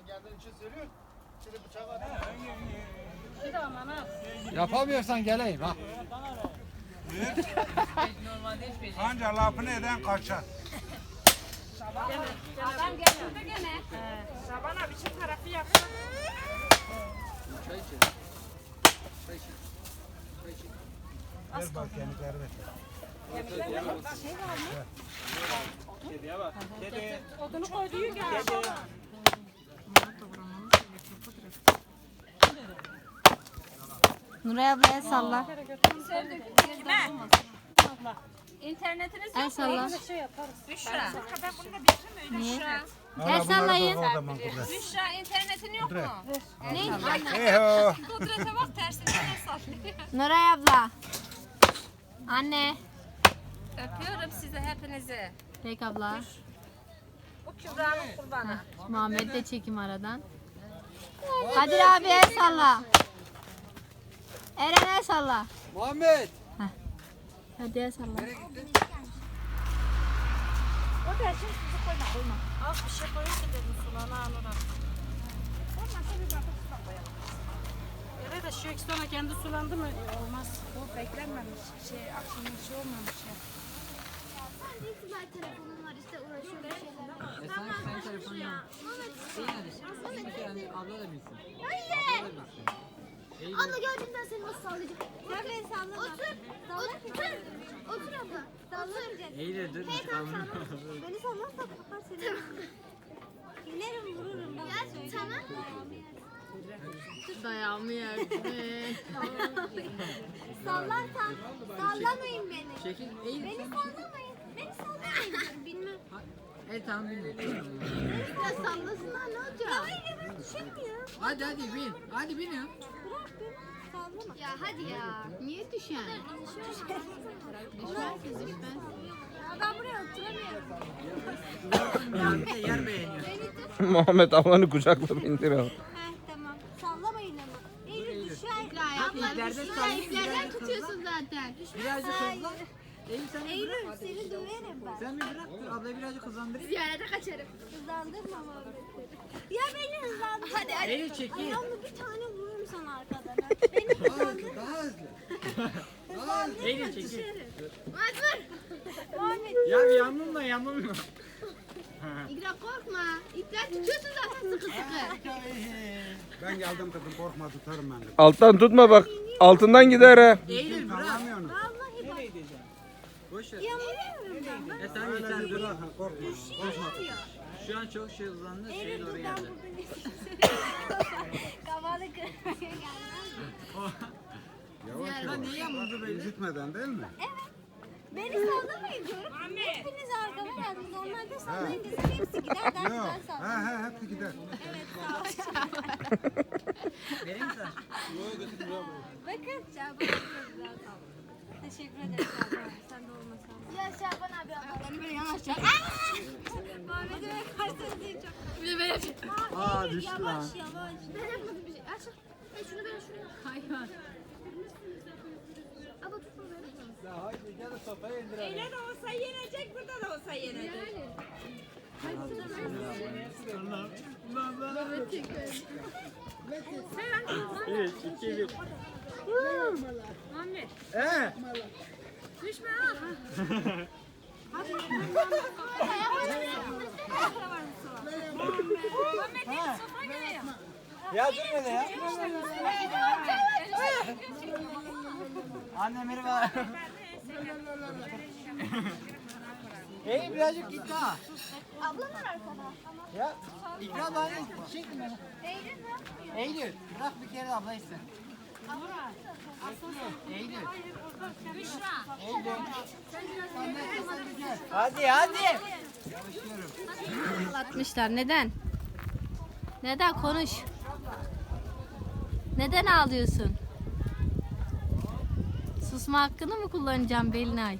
Sen kendin için söylüyorsun. Şimdi bıçağı var. Bir de aman ha. Yapamıyorsan geleyim ha. Anca lafını eden kaçar. Adam geldi gene. Şaban abi şu tarafı yapsın. Çay içelim. Çay içelim. Çay içelim. Ver bak kemikleri ver. Odunu koyduğu gibi. Nuray ablaya salla. İnternetiniz El yok. salla. Şey yaparız. Büşra. Ben bunu da bitireyim öyle. Niye? Büşra. El sallayın. Büşra internetin yok mu? Ne? Eho. Kudrete bak tersine sallıyor. Nuray abla. Anne. Öpüyorum sizi hepinizi. Pek abla. Bu Kübra'nın kurbanı. Muhammed de çekim aradan. Kadir abi el salla. Eren el salla. Muhammed. Hadi el salla. O da şimdi tuzu koyma koyma. Az bir şey koyunca dedim sulana anura. Olmazsa bir bakıp suda koyalım. Evet de şu iki sonra kendi sulandı mı olmaz. Bu beklenmemiş şey akşamın şey olmamış ya. güzel telefonum var işte uğraşıyorum bir şeylerle. E sen, senin telefonun yok. Hani abla da bilsin. Hayır. Abla da bilsin. Abla gördüm ben seni nasıl sallayacağım. Sen beni sallama. Otur. Otur. Otur abla. Otur. Eğil dur. Hey tamam sallama. Beni sallarsan kapar seni. İnerim vururum. Ya tamam. Dayağımı yerdi. Sallarsan sallamayın beni. Çekil, eğil. Beni sallamayın. Beni sallamayın. Bilmem. Evet tamam bilmiyorum. Ya sallasınlar ne olacak? Ya hayır ben düşemiyorum. Hadi hadi bin. Hadi bin ya. Ya hadi ya. Niye düşen? Düşmez. Ya ben buraya oturamıyorum. Yer beğeniyor. Muhammed ablanı kucakla bindiriyor. Heh tamam. Sallamayın ama. Eylül düşer. İleride sallayayım. İplerden tutuyorsun zaten. Birazcık sen bir Eylül seni döverim ben. Sen bir bırak. Dur ablayı birazcık hızlandırayım. Ziyarete kaçarım. Hızlandırma Muhammed'i. Ya beni hızlandırma. Hadi hadi. Eğil çekil. Ayağımla bir tane vururum sana arkadan. Ha. Beni hızlandır. Daha hızlı. Eğil çekil. Vur. Muhammed. Ya bir yanmam da yanmam mı? İkra korkma. İpler tutuyorsun zaten sıkı sıkı. Ben geldim kızım korkma tutarım ben de. Alttan tutma bak. Altından gider ha. Eğil bırak. Sallamıyorsun. Vallahi bak. Boş ver. Yanılıyorum ben. E sen yeter dur. Bırak ha, korkma. Korkma. Şu an çok şey hızlandı. Şeye Eylül doğru ben geldi. burada ne Kafalı kırmaya gelmez. Yavaş. niye yanmadı böyle? İzitmeden değil mi? Beni sallamayın diyorum. Hepiniz arkama geldiniz. Onlar da sallayın desem hepsi gider der Yok. ben. Ha ha hepsi gider. Evet sağ ol. Vereyim mi sana? Bakın Şaban abi güzel sallıyor. Teşekkür ederim Şaban abi. Sen de olmasan. Ya Şaban abi. Beni böyle yanaşacak. Muhammed'e ben değil çok. Bir de böyle Aa, düştü lan. Yavaş yavaş. Ben yapmadım bir şey. Aç. Hey, şunu ben şuraya. Hayvan. Abla tutma beni. Ya haydi gel sofaya indir. Öyle de olsa yenecek, burada da olsa yenecek. Ee? Ya dur hele ya. Anne merhaba. Hey birazcık git ha. Ablam var arkada. Ya ikram bari çekme beni. Eylül ne yapıyor? Eylül bırak bir kere abla iste. Eylül. Eylül. Hadi hadi. Atmışlar. Neden? Neden? Konuş. Neden ağlıyorsun? Susma hakkını mı kullanacağım Belinay?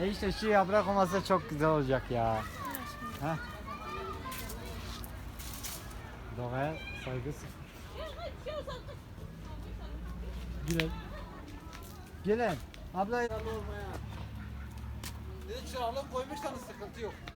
E işte şu yaprak olmasa çok güzel olacak ya. Heh. Doğaya saygısı. Gelin. Gelin. Abla Dedi çıraklığım koymuşsanız sıkıntı yok.